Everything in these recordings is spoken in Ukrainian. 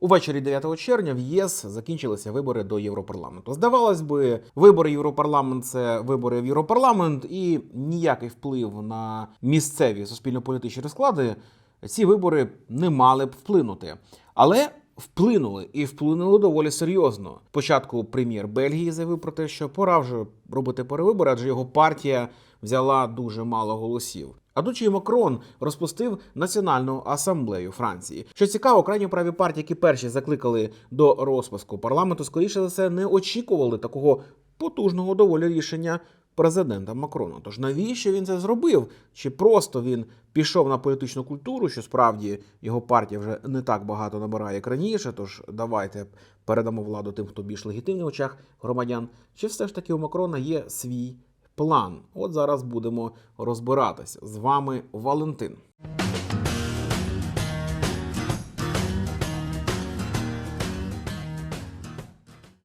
Увечері 9 червня в ЄС закінчилися вибори до Європарламенту. Здавалось би, вибори Європарламент це вибори в Європарламент, і ніякий вплив на місцеві суспільно-політичні розклади ці вибори не мали б вплинути. Але вплинули і вплинули доволі серйозно. Спочатку прем'єр Бельгії заявив про те, що пора вже робити перевибори, адже його партія взяла дуже мало голосів. А тут Макрон розпустив Національну асамблею Франції. Що цікаво, крайньо праві партії, які перші закликали до розпуску парламенту, скоріше за все не очікували такого потужного доволі рішення президента Макрона. Тож навіщо він це зробив? Чи просто він пішов на політичну культуру, що справді його партія вже не так багато набирає, як раніше? Тож давайте передамо владу тим, хто більш легітимний в очах громадян. Чи все ж таки у Макрона є свій план? От зараз будемо розбиратися з вами, Валентин.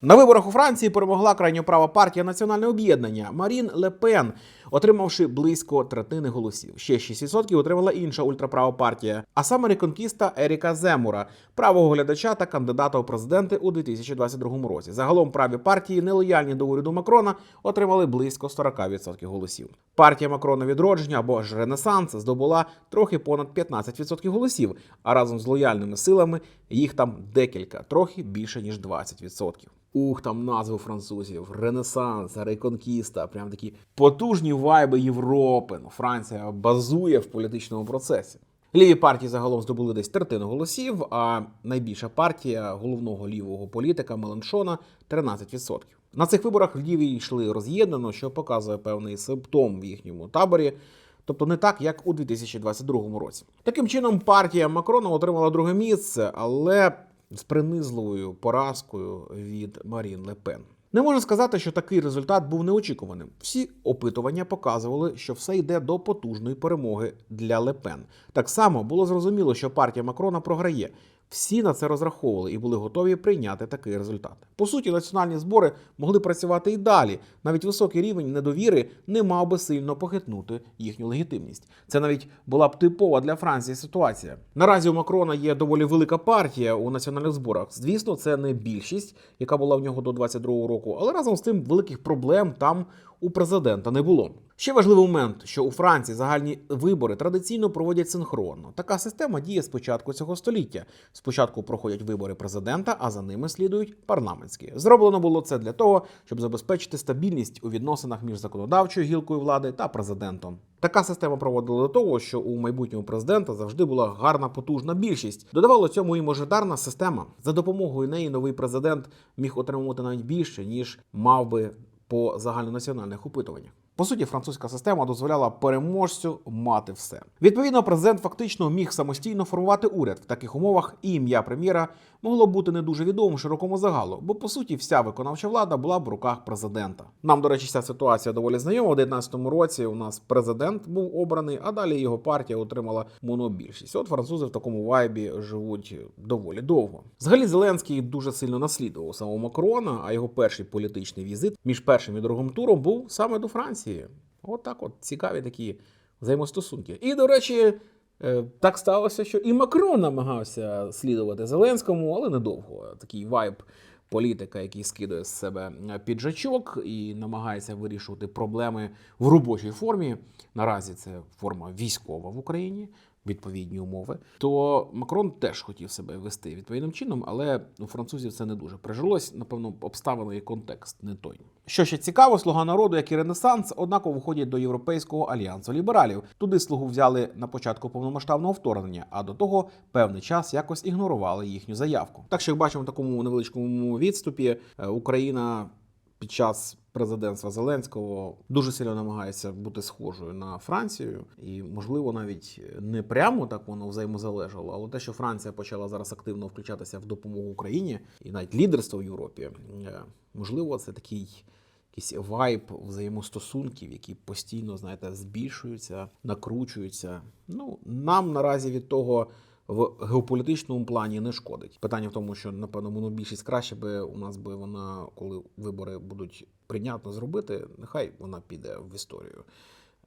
На виборах у Франції перемогла крайньоправа партія Національне об'єднання Марін Ле Пен, отримавши близько третини голосів. Ще 6% отримала інша ультраправа партія, а саме реконкіста Еріка Земура, правого глядача та кандидата у президенти у 2022 році. Загалом праві партії, нелояльні до уряду Макрона, отримали близько 40% голосів. Партія Макрона відродження або ж Ренесанс здобула трохи понад 15% голосів, а разом з лояльними силами їх там декілька, трохи більше ніж 20%. Ух, там назви французів, Ренесанс, Реконкіста, прям такі потужні вайби Європи. Ну, Франція базує в політичному процесі. Ліві партії загалом здобули десь третину голосів, а найбільша партія головного лівого політика Меланшона 13%. На цих виборах ліві йшли роз'єднано, що показує певний симптом в їхньому таборі. Тобто не так, як у 2022 році. Таким чином, партія Макрона отримала друге місце, але з принизливою поразкою від Марін Ле Пен. Не можна сказати, що такий результат був неочікуваним. Всі опитування показували, що все йде до потужної перемоги для Лепен. Так само було зрозуміло, що партія Макрона програє. Всі на це розраховували і були готові прийняти такий результат. По суті, національні збори могли працювати і далі. Навіть високий рівень недовіри не мав би сильно похитнути їхню легітимність. Це навіть була б типова для Франції ситуація. Наразі у Макрона є доволі велика партія у національних зборах. Звісно, це не більшість, яка була в нього до 22-го року, але разом з тим великих проблем там у президента не було. Ще важливий момент, що у Франції загальні вибори традиційно проводять синхронно. Така система діє з початку цього століття. Спочатку проходять вибори президента, а за ними слідують парламентські. Зроблено було це для того, щоб забезпечити стабільність у відносинах між законодавчою гілкою влади та президентом. Така система проводила до того, що у майбутнього президента завжди була гарна потужна більшість. Додавало цьому і мажоритарна система. За допомогою неї новий президент міг отримувати навіть більше ніж мав би по загальнонаціональних опитуваннях. По суті, французька система дозволяла переможцю мати все. Відповідно, президент фактично міг самостійно формувати уряд. В таких умовах і ім'я прем'єра могло бути не дуже відомим широкому загалу, бо по суті вся виконавча влада була в руках президента. Нам, до речі, ця ситуація доволі знайома. У 2019 році у нас президент був обраний, а далі його партія отримала монобільшість. От французи в такому вайбі живуть доволі довго. Взагалі, Зеленський дуже сильно наслідував самого Макрона, а його перший політичний візит між першим і другим туром був саме до Франції. От так, от цікаві такі взаємостосунки. І, до речі, е, так сталося, що і Макрон намагався слідувати Зеленському, але недовго. Такий вайб політика, який скидує з себе піджачок і намагається вирішувати проблеми в робочій формі. Наразі це форма військова в Україні. Відповідні умови, то Макрон теж хотів себе вести відповідним чином, але у французів це не дуже прижилось. Напевно, обставини і контекст не той. Що ще цікаво, слуга народу, як і Ренесанс, однаково входять до Європейського альянсу лібералів. Туди слугу взяли на початку повномасштабного вторгнення, а до того певний час якось ігнорували їхню заявку. Так що, бачимо в такому невеличкому відступі, е, Україна під час президентства Зеленського дуже сильно намагається бути схожою на Францію, і можливо навіть не прямо так воно взаємозалежало, але те, що Франція почала зараз активно включатися в допомогу Україні і навіть лідерство в Європі, е, можливо, це такий. Якийсь вайб взаємостосунків, які постійно, знаєте, збільшуються, накручуються. Ну нам наразі від того в геополітичному плані не шкодить. Питання в тому, що напевно монобільшість краще би у нас би вона, коли вибори будуть прийнятно зробити, нехай вона піде в історію.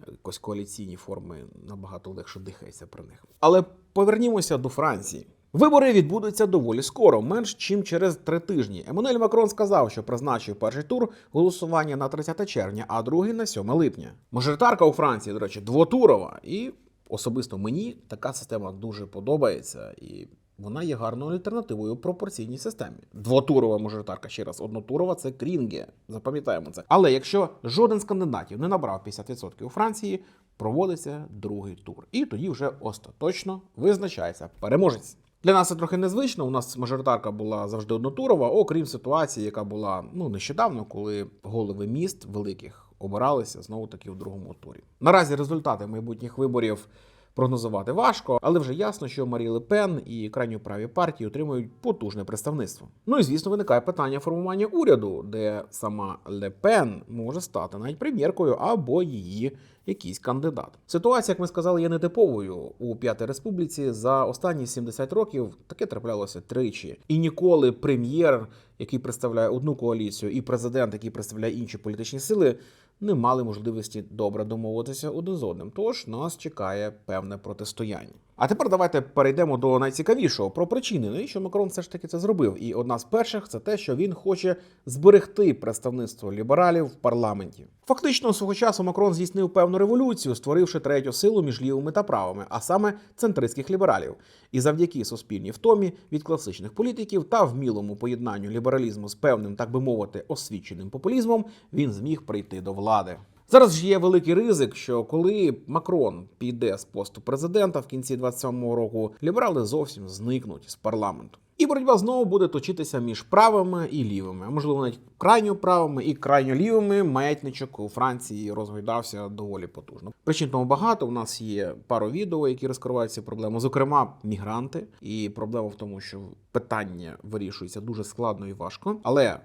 Якось коаліційні форми набагато легше дихається про них. Але повернімося до Франції. Вибори відбудуться доволі скоро, менш чим через три тижні. Еммануель Макрон сказав, що призначив перший тур голосування на 30 червня, а другий на 7 липня. Мажоритарка у Франції, до речі, двотурова, і особисто мені така система дуже подобається і. Вона є гарною альтернативою пропорційній системі. Двотурова мажоритарка, ще раз, однотурова це крінге. Запам'ятаємо це. Але якщо жоден з кандидатів не набрав 50% у Франції, проводиться другий тур. І тоді вже остаточно визначається переможець. Для нас це трохи незвично. У нас мажоритарка була завжди однотурова, окрім ситуації, яка була ну нещодавно, коли голови міст великих обиралися знову таки в другому турі. Наразі результати майбутніх виборів прогнозувати важко, але вже ясно, що Марі Ле Пен і крайньо праві партії отримують потужне представництво. Ну і звісно, виникає питання формування уряду, де сама Ле Пен може стати навіть прем'єркою або її якийсь кандидат. Ситуація, як ми сказали, є нетиповою у П'ятій Республіці. За останні 70 років таке траплялося тричі, і ніколи прем'єр, який представляє одну коаліцію, і президент, який представляє інші політичні сили, не мали можливості добре домовитися один з одним. Тож нас чекає певне протистояння. А тепер давайте перейдемо до найцікавішого про причини, навіщо Макрон все ж таки це зробив. І одна з перших це те, що він хоче зберегти представництво лібералів в парламенті. Фактично, свого часу Макрон здійснив певну революцію, створивши третю силу між лівими та правими, а саме центристських лібералів. І завдяки суспільній втомі від класичних політиків та вмілому поєднанню лібералізму з певним, так би мовити, освіченим популізмом, він зміг прийти до влади. Зараз ж є великий ризик, що коли Макрон піде з посту президента в кінці 27-го року, ліберали зовсім зникнуть з парламенту. І боротьба знову буде точитися між правими і лівими, а можливо навіть крайньо правими і крайньо лівими. Маятничок у Франції розгойдався доволі потужно. Причин тому багато. У нас є пару відео, які розкривають цю проблему. Зокрема, мігранти. І проблема в тому, що питання вирішується дуже складно і важко. Але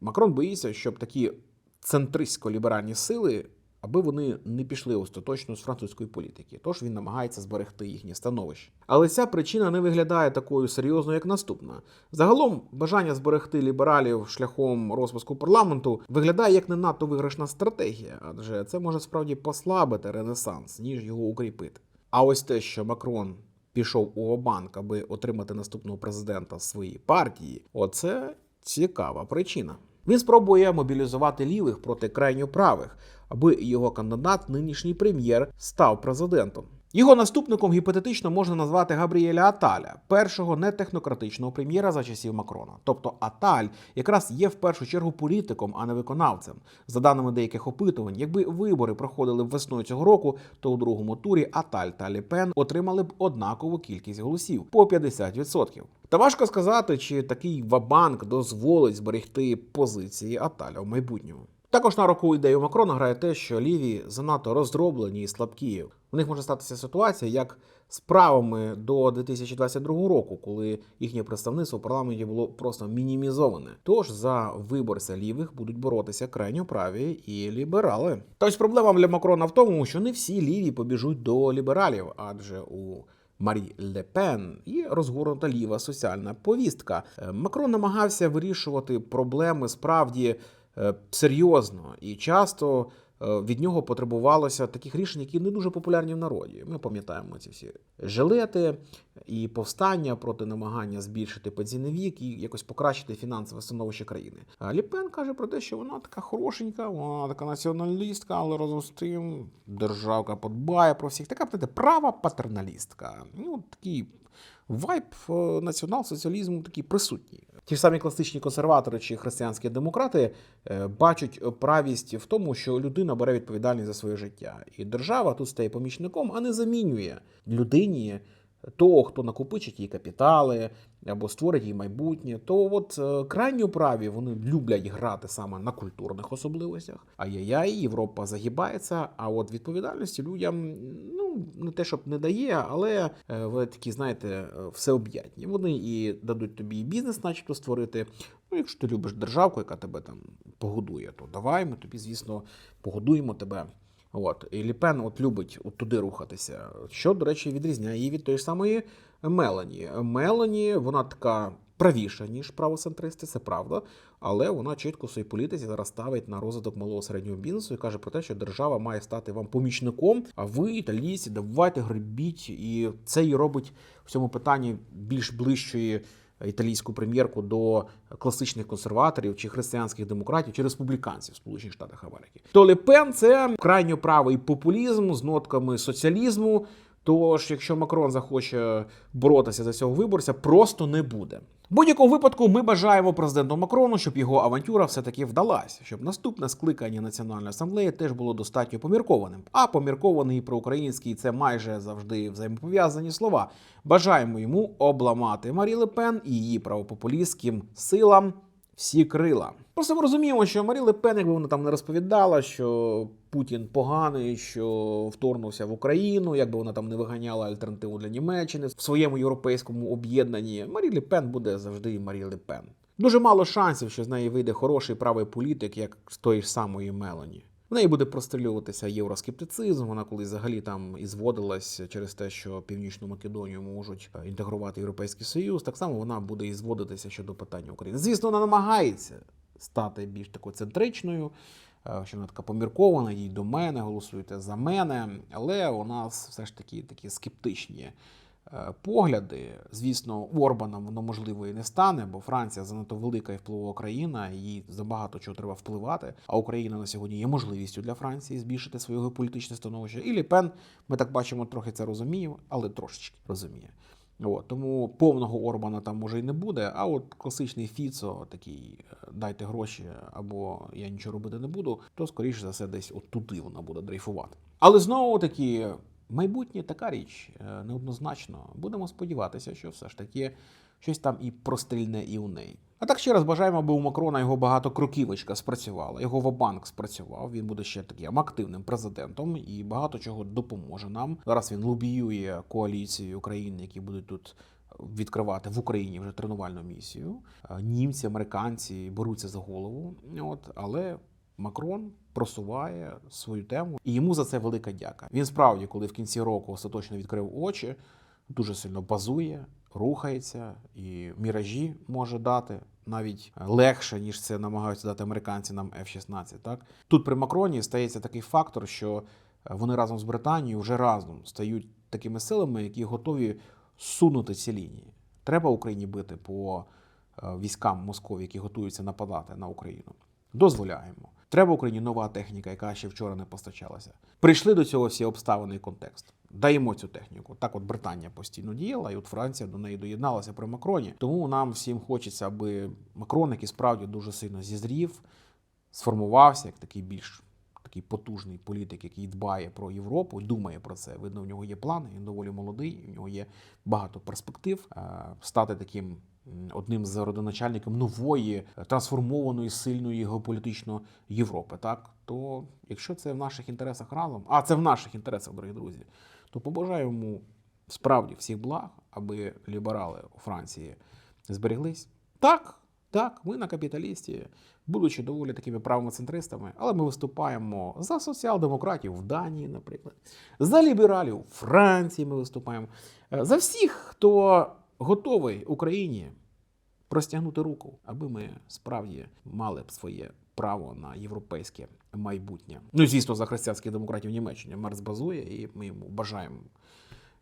Макрон боїться, щоб такі центристсько-ліберальні сили, аби вони не пішли остаточно з французької політики. Тож він намагається зберегти їхнє становище. Але ця причина не виглядає такою серйозною, як наступна. Загалом, бажання зберегти лібералів шляхом розпуску парламенту виглядає як не надто виграшна стратегія, адже це може справді послабити ренесанс, ніж його укріпити. А ось те, що Макрон пішов у обанк, аби отримати наступного президента своєї партії, оце цікава причина. Він спробує мобілізувати лівих проти крайньо правих, аби його кандидат, нинішній прем'єр, став президентом. Його наступником гіпотетично можна назвати Габріеля Аталя, першого нетехнократичного прем'єра за часів Макрона. Тобто Аталь якраз є в першу чергу політиком, а не виконавцем. За даними деяких опитувань, якби вибори проходили весною цього року, то у другому турі Аталь та Ліпен отримали б однакову кількість голосів по 50%. Та важко сказати, чи такий вабанк дозволить зберегти позиції Аталя в майбутньому. Також на руку ідею Макрона грає те, що ліві занадто роздроблені і слабкі. У них може статися ситуація, як з правими до 2022 року, коли їхнє представництво в парламенті було просто мінімізоване. Тож за виборця лівих будуть боротися крайньо праві і ліберали. Та ось проблема для Макрона в тому, що не всі ліві побіжуть до лібералів, адже у Марі Ле Пен і розгорнута ліва соціальна повістка. Е, Макрон намагався вирішувати проблеми справді е, серйозно і часто від нього потребувалося таких рішень, які не дуже популярні в народі. Ми пам'ятаємо ці всі жилети і повстання проти намагання збільшити пенсійний вік і якось покращити фінансове становище країни. А Ліпен каже про те, що вона така хорошенька, вона така націоналістка, але разом з тим державка подбає про всіх. Така знаєте, права патерналістка. Ну такий вайб е, націонал-соціалізму такий присутній. Ті ж самі класичні консерватори чи християнські демократи е, бачать правість в тому, що людина бере відповідальність за своє життя, і держава тут стає помічником, а не замінює людині того, хто накопичить її капітали або створить їй майбутнє. То от е, крайньо праві вони люблять грати саме на культурних особливостях. Ай-яй-яй, Європа загибається. А от відповідальності людям ну не те, щоб не дає, але е, ви такі, знаєте, е, всеоб'ятні. Вони і дадуть тобі і бізнес, начебто, створити. Ну, якщо ти любиш державку, яка тебе там погодує, то давай ми тобі, звісно, погодуємо тебе. От і Ліпен от любить от туди рухатися. Що, до речі, відрізняє її від тої самої Мелані. Мелані, вона така правіша, ніж правоцентристи, це правда. Але вона чітко в своїй політиці зараз ставить на розвиток малого середнього бізнесу і каже про те, що держава має стати вам помічником. А ви, італійці, давайте гребіть. І це її робить в цьому питанні більш ближчої італійську прем'єрку до класичних консерваторів чи християнських демократів чи республіканців Сполучених Штатах Америки. То Ле Пен – це крайньо правий популізм з нотками соціалізму. Тож, якщо Макрон захоче боротися за цього виборця, просто не буде. В будь-якому випадку ми бажаємо президенту Макрону, щоб його авантюра все-таки вдалася, щоб наступне скликання Національної асамблеї теж було достатньо поміркованим. А поміркований і проукраїнський це майже завжди взаємопов'язані слова. Бажаємо йому обламати Марі Ле Пен і її правопопулістським силам всі крила. Просто ми розуміємо, що Марі Ле Пен, якби вона там не розповідала, що Путін поганий, що вторгнувся в Україну, якби вона там не виганяла альтернативу для Німеччини в своєму європейському об'єднанні. Марі Лепен буде завжди Марі Ле Пен. Дуже мало шансів, що з неї вийде хороший правий політик, як з тої ж самої Мелані. В неї буде прострілюватися євроскептицизм. Вона колись взагалі там і зводилась через те, що Північну Македонію можуть е, інтегрувати Європейський Союз. Так само вона буде і зводитися щодо питання України. Звісно, вона намагається стати більш такою центричною, е, що вона така поміркована, їй до мене, голосуйте за мене. Але у нас все ж таки такі скептичні погляди. Звісно, Орбаном воно можливо і не стане, бо Франція занадто велика і впливова країна, їй забагато чого треба впливати. А Україна на сьогодні є можливістю для Франції збільшити своє геополітичне становище. І Ліпен, ми так бачимо, трохи це розуміємо, але трошечки розуміє. От, тому повного Орбана там може і не буде. А от класичний Фіцо, такий е, дайте гроші, або я нічого робити не буду, то скоріше за все десь от туди вона буде дрейфувати. Але знову таки, майбутнє така річ е, неоднозначно. Будемо сподіватися, що все ж таки щось там і прострільне і у неї. А так ще раз бажаємо, аби у Макрона його багатокроківочка спрацювала, його вабанк спрацював. Він буде ще таким активним президентом і багато чого допоможе нам. Зараз він лобіює коаліцію країн, які будуть тут відкривати в Україні вже тренувальну місію. Е, Німці, американці беруться за голову. От але Макрон просуває свою тему, і йому за це велика дяка. Він справді, коли в кінці року остаточно відкрив очі, дуже сильно базує, рухається і міражі може дати навіть легше, ніж це намагаються дати американці нам F-16. Так тут при Макроні стається такий фактор, що вони разом з Британією вже разом стають такими силами, які готові сунути ці лінії. Треба Україні бити по е, військам Москові, які готуються нападати на Україну. Дозволяємо. Треба Україні нова техніка, яка ще вчора не постачалася. Прийшли до цього всі обставини і контекст. Даємо цю техніку. Так, от Британія постійно діяла, і от Франція до неї доєдналася при Макроні. Тому нам всім хочеться, аби Макрон, який справді дуже сильно зізрів, сформувався як такий більш такий потужний політик, який дбає про Європу, думає про це. Видно, в нього є плани. Він доволі молодий. В нього є багато перспектив е, стати таким одним з родоначальників нової е, трансформованої сильної геополітично Європи. Так то, якщо це в наших інтересах разом, а це в наших інтересах, дорогі друзі, то побажаю йому справді всіх благ, аби ліберали у Франції зберіглись. Так, так, ми на капіталісті, будучи доволі такими правими центристами, але ми виступаємо за соціал-демократів в Данії, наприклад, за лібералів у Франції ми виступаємо, Е, за всіх, хто готовий Україні простягнути руку, аби ми справді мали б своє право на європейське майбутнє. Ну звісно, за християнських демократів Німеччини Мерц базує, і ми йому бажаємо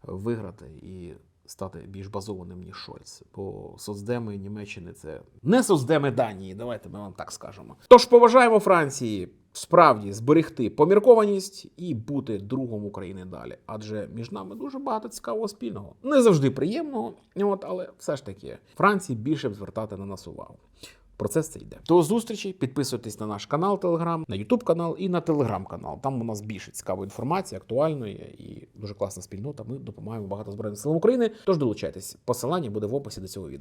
виграти і стати більш базованим, ніж Шольц. Бо соцдеми Німеччини це не соцдеми Данії. Давайте ми вам так скажемо. Тож поважаємо Франції справді зберегти поміркованість і бути другом України далі. Адже між нами дуже багато цікавого спільного. Не завжди приємного, от, але все ж таки Франції більше б звертати на нас увагу. Процес це йде. До зустрічі. Підписуйтесь на наш канал Телеграм, на Ютуб канал і на Телеграм канал. Там у нас більше цікавої інформації, актуальної і дуже класна спільнота. Ми допомагаємо багато збройним силам України. Тож долучайтесь. Посилання буде в описі до цього відео.